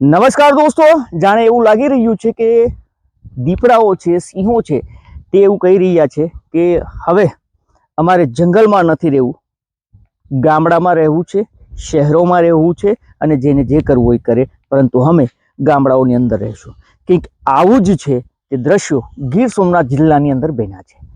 નમસ્કાર દોસ્તો. જાણે એવું લાગી રહ્યું છે કે દીપડાઓ છે, સિંહો છે, તે એવું કહી રહ્યા છે કે હવે અમારે જંગલમાં નથી રહેવું. ગામડામાં રહેવું છે, શહેરોમાં રહેવું છે અને જેને જે કરવું હોય કરે. પરંતુ અમે ગામડાઓની અંદર રહીશું. કંઈક આવું જ છે તે દ્રશ્યો ગીર સોમનાથ જિલ્લાની અંદર બન્યા છે.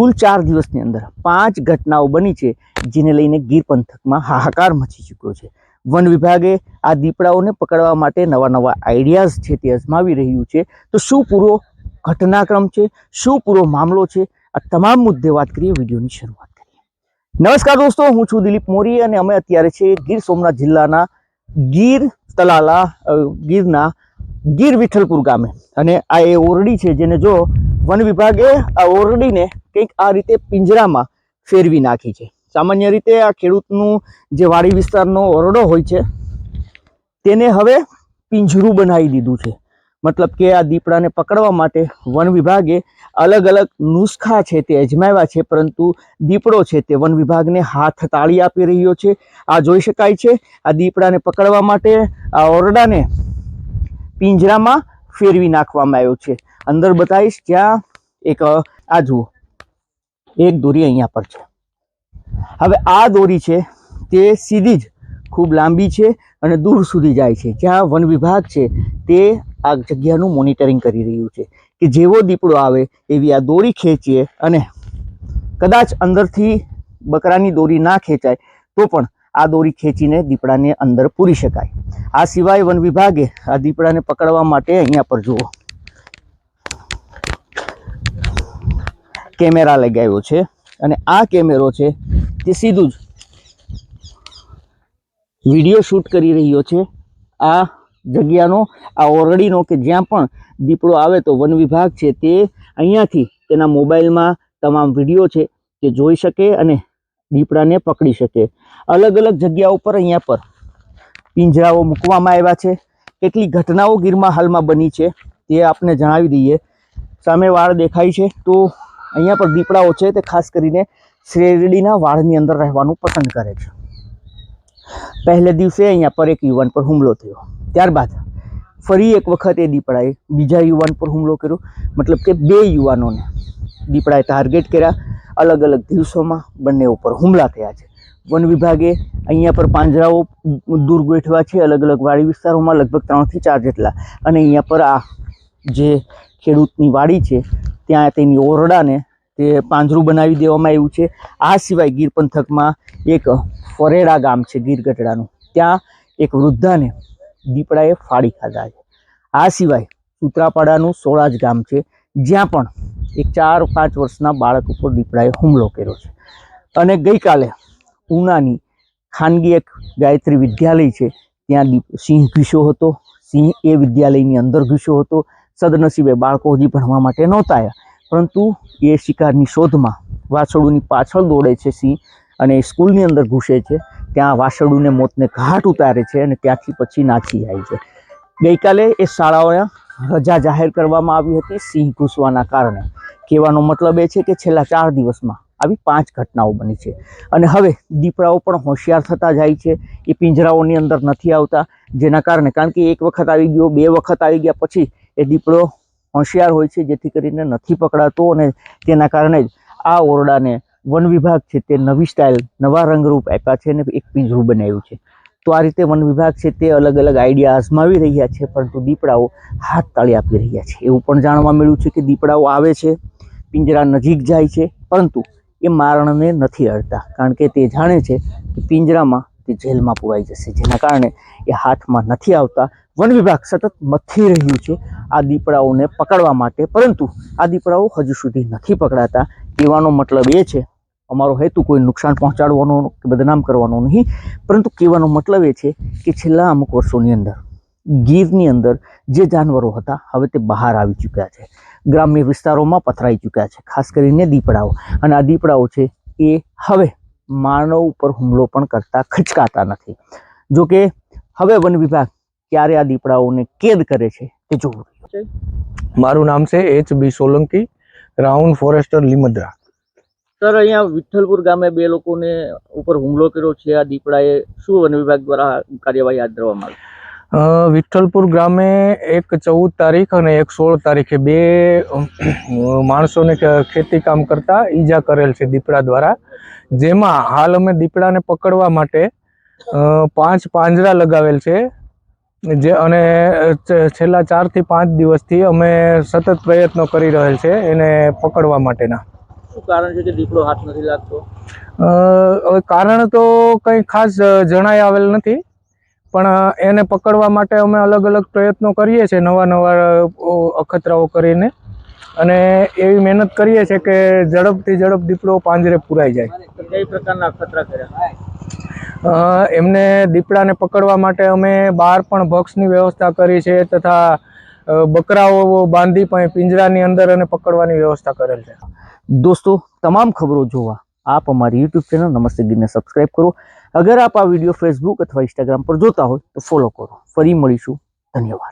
કુલ ચાર દિવસની અંદર પાંચ ઘટનાઓ બની છે, જેને લઈને ગીર પંથકમાં હાહાકાર મચી ચૂક્યો છે. વન વિભાગે આ દીપડાઓને પકડવા માટે નવા નવા આઈડિયાઝ છે તે અજમાવી રહ્યું છે. તો શું પૂરો ઘટનાક્રમ છે? શું પૂરો મામલો છે? આ તમામ મુદ્દે વાત કરીએ વિડીયોની શરૂઆત કરીએ. નમસ્કાર દોસ્તો, હું છું દિલીપ મોરી અને અમે અત્યારે છે ગીર સોમનાથ જિલ્લાના ગીર તલાલા ગીરના ગીર વિઠ્ઠલપુર ગામે. અને આ એ ઓરડી છે જેને જો વન વિભાગે આ ઓરડીને કંઈક આ રીતે પિંજરામાં ફેરવી નાખી છે. સામાન્ય રીતે આ ખેડૂતનું જે વાડી વિસ્તારનો ઓરડો હોય છે, તેને હવે પિંજરું બનાવી દીધું છે. મતલબ કે આ દીપડાને પકડવા માટે વન વિભાગે અલગ અલગ નુસ્ખા છે તે અજમાવ્યા છે, પરંતુ દીપડો છે તે વન વિભાગને હાથ તાળી આપી રહ્યો છે. આ જોઈ શકાય છે, આ દીપડાને પકડવા માટે આ ઓરડાને પિંજરામાં ફેરવી નાખવામાં આવ્યો છે. અંદર બતાવીશ જ્યાં એક, આ જુઓ. એક દોરી અહીંયા પર છે. હવે આ દોરી છે, તે સીધી જ ખૂબ લાંબી છે અને દૂર સુધી જાય છે. જ્યાં વન વિભાગ છે, તે આ જગ્યાનું મોનિટરિંગ કરી રહ્યું છે કે જેવો દીપડો આવે એવી આ દોરી ખેંચીએ અને કદાચ અંદરથી બકરાની દોરી ના ખેંચાય, તો પણ આ દોરી ખેંચીને દીપડાને અંદર પૂરી શકાય. આ સિવાય વન વિભાગે આ દીપડાને પકડવા માટે અહીંયા પર જુઓ. કેમેરા લગાવ્યો છે અને આ કેમેરો છે તે સીધું જ વીડિયો શૂટ કરી રહ્યો છે. આ જગ્યાનો, આ ઓરડીનો કે જ્યાં પણ દીપડો આવે તો વન વિભાગ છે તે અહીંયાથી તેના મોબાઈલમાં તમામ વીડિયો છે તે જોઈ શકે અને દીપડાને પકડી શકે. અલગ અલગ જગ્યા ઉપર અહીંયા પર પિંજરાઓ મૂકવામાં આવ્યા છે. કેટલી ઘટનાઓ ગીરમાં હાલમાં બની છે તે આપને જણાવી દઈએ. સામે વાળ દેખાય છે તો અહીંયા પર દીપડાઓ છે તે ખાસ કરીને શેરડીના વાળની અંદર રહેવાનું પસંદ કરે છે. પહેલે દિવસે અહીંયા પર એક યુવાન પર હુમલો થયો. ત્યારબાદ ફરી એક વખત એ દીપડાએ બીજા યુવાન પર હુમલો કર્યો. મતલબ કે બે યુવાનોને દીપડાએ ટાર્ગેટ કર્યા. અલગ અલગ દિવસોમાં બંને ઉપર હુમલા થયા છે. વન વિભાગે અહીંયા પર પાંજરાઓ દૂર ગોઠવા છે. અલગ અલગ વાડી વિસ્તારોમાં લગભગ ત્રણથી ચાર જેટલા. અને અહીંયા પર આ જે ખેડૂતની વાડી છે ત્યાં તેની ઓરડાને તે પાંજરું બનાવી દેવામાં આવ્યું છે. આ સિવાય ગીર પંથકમાં એક ફરેડા ગામ છે ગીર ગઢડાનું ત્યાં એક વૃદ્ધાને દીપડાએ ફાડી ખાધા છે. આ સિવાય સુત્રાપાડાનું સોળાજ ગામ છે, જ્યાં પણ એક ચાર પાંચ વર્ષના બાળક ઉપર દીપડાએ હુમલો કર્યો છે. અને ગઈકાલે ઉનાની ખાનગી એક ગાયત્રી વિદ્યાલય છે, ત્યાં દીપ સિંહ ઘૂસ્યો હતો. સિંહ એ વિદ્યાલયની અંદર ઘૂસ્યો હતો. સદનસીબે બાળકો હજી ભણવા માટે નહોતા આવ્યા. પરંતુ એ શિકારની શોધમાં વાછરડુની પાછળ દોડે છે સિંહ અને એ સ્કૂલની અંદર ઘૂસે છે. ત્યાં વાછરડુને મોતને ઘાટ ઉતારે છે અને ત્યાંથી પછી નાચી જાય છે. ગઈકાલે એ શાળાઓએ રજા જાહેર કરવામાં આવી હતી સિંહ ઘૂસવાના કારણે. કહેવાનો મતલબ એ છે કે છેલ્લા ચાર દિવસમાં આવી પાંચ ઘટનાઓ બની છે. અને હવે દીપડાઓ પણ હોશિયાર થતા જાય છે. એ પિંજરાઓની અંદર નથી આવતા, જેના કારણે કારણ કે એક વખત આવી ગયો, બે વખત આવી ગયા, પછી એ દીપડો હોશિયાર હોય છે, જેથી કરીને નથી પકડાતો અને તેના કારણે જ આ ઓરડાને વન વિભાગ છે તે નવી સ્ટાઇલ નવા રંગરૂપ આપ્યા છે અને એક પિંજરું બનાવ્યું છે. તો આ રીતે વન વિભાગ છે તે અલગ અલગ આઈડિયા અજમાવી રહ્યા છે, પરંતુ દીપડાઓ હાથ તાળી આપી રહ્યા છે. એવું પણ જાણવા મળ્યું છે કે દીપડાઓ આવે છે, પિંજરા નજીક જાય છે, પરંતુ એ મારણને નથી અડતા કારણ કે તે જાણે છે કે પિંજરામાં તે જેલમાં પુરાઈ જશે, જેના કારણે એ હાથમાં નથી આવતા. વન વિભાગ સતત મથી રહ્યું છે આ દીપડાઓને પકડવા માટે. પરંતુ આ દીપડાઓ હજુ સુધી નથી પકડાતા. કહેવાનો મતલબ એ છે, અમારો હેતુ કોઈ નુકસાન પહોંચાડવાનો કે બદનામ કરવાનો નહીં. પરંતુ કહેવાનો મતલબ એ છે કે છેલ્લા અમુક વર્ષોની અંદર, ગીરની અંદર જે જાનવરો હતા, હવે તે બહાર આવી ચૂક્યા છે. ગ્રામ્ય વિસ્તારોમાં પથરાઈ ચૂક્યા છે, ખાસ કરીને દીપડાઓ. અને આ દીપડાઓ છે એ હવે માનવ ઉપર હુમલો પણ કરતા ખચકાતા નથી. જોકે હવે વન વિભાગ ક્યારે આ દીપડાઓને કેદ કરે છે તે જોવું મારું નામ છે H B Solanki round forester Limdra. Sir અહીંયા વિઠ્ઠલપુર ગામે બે લોકોને ઉપર હુમલો કર્યો છે. આ દીપડાએ શું વન વિભાગ દ્વારા કાર્યવાહી હાથ ધરવામાં આવી? વિઠ્ઠલપુર ગામે એક ચૌદ તારીખ અને એક સોળ તારીખે બે માણસોને ખેતી કામ કરતા ઈજા કરેલ છે દીપડા દ્વારા. જેમાં હાલ અમે દીપડાને પકડવા માટે પાંચ પાંજરા લગાવેલ છે. જે અને છેલ્લા ચારથી પાંચ દિવસથી અમે સતત પ્રયત્નો કરી રહેલ છે એને પકડવા માટેના. શું કારણ છે કે દીપડો હાથ નથી લાગતો? હવે કારણ તો કંઈ ખાસ જણાય આવેલ નથી. પણ એને પકડવા માટે અમે અલગ અલગ પ્રયત્નો કરીએ છીએ નવા નવા અખતરાઓ કરીને. અને એવી મહેનત કરીએ છીએ કે ઝડપથી ઝડપ દીપડો પાંજરે પુરાઈ જાય. કઈ પ્રકારના ખતરા કર્યા? એમને દીપડાને પકડવા માટે અમે બહાર પણ ભક્ષની વ્યવસ્થા કરી છે તથા બકરાઓ બાંધી પણ પિંજરાની અંદર અને પકડવાની વ્યવસ્થા કરેલ છે. દોસ્તો, તમામ ખબરો જોવા આપ અમારી યુટ્યુબ ચેનલ નમસ્તે ગીરને સબસ્ક્રાઇબ કરો. અગર આપ આ વીડિયો ફેસબુક અથવા ઇન્સ્ટાગ્રામ પર જોતા હોય તો ફોલો કરો. ફરી મળીશું. ધન્યવાદ.